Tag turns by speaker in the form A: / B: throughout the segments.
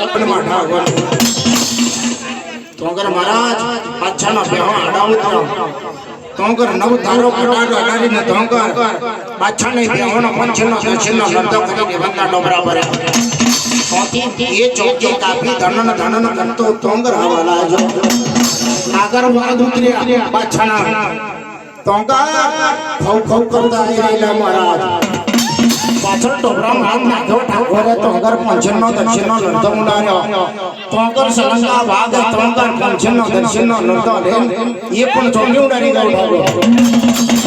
A: કલ્પનામાં ઠાકોર તોંગર મહારાજ પાછાનો બેહો આડા ઉતરો. તોંગર નવ ધારો કટાડો અડાડીને તોંગર પાછાને બેહોનો પંચનો દશનો લડતો કરીને વંદા ડોબરા ભરે. એ ચોકી કાપી ધનન ધનન કરતો તોંગર હવા લાજો નાગર વાદ ઉતર્યા પાછાના તોંગર ફૌ ફૌ કરતા આયેલા મહારાજ. પંચનો દક્ષિણનો લડતો ઉડાડ્યો તોંગર સલંગા વાગ તોંગર પંચનો દક્ષિણનો લડતો લે એ પણ ચોમ્યું ગયો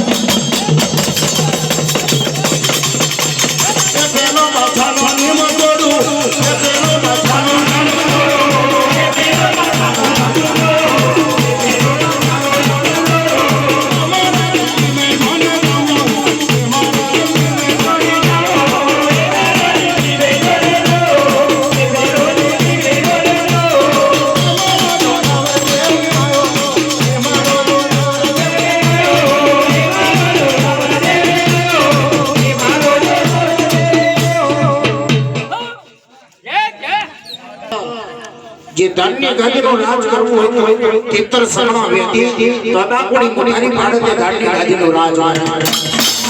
A: જે ધન્ય ગાદીનો રાજ કરવું હોય તો તિત્તર સગણો વેદી તદાકુડી મુઠારી પાડે તે ધાડની ગાદીનો રાજ હોય.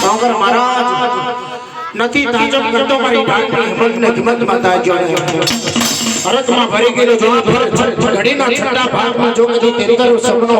A: તોગર મહારાજ. નથી તાજબ કરતો મારી ઢાળની હિંમતને હિંમતમાં તાજો હરકમાં ભરી ગયેલો જો ઘડીના છઠ્ઠા ભાગમાં જો કદી તિત્તર સગણો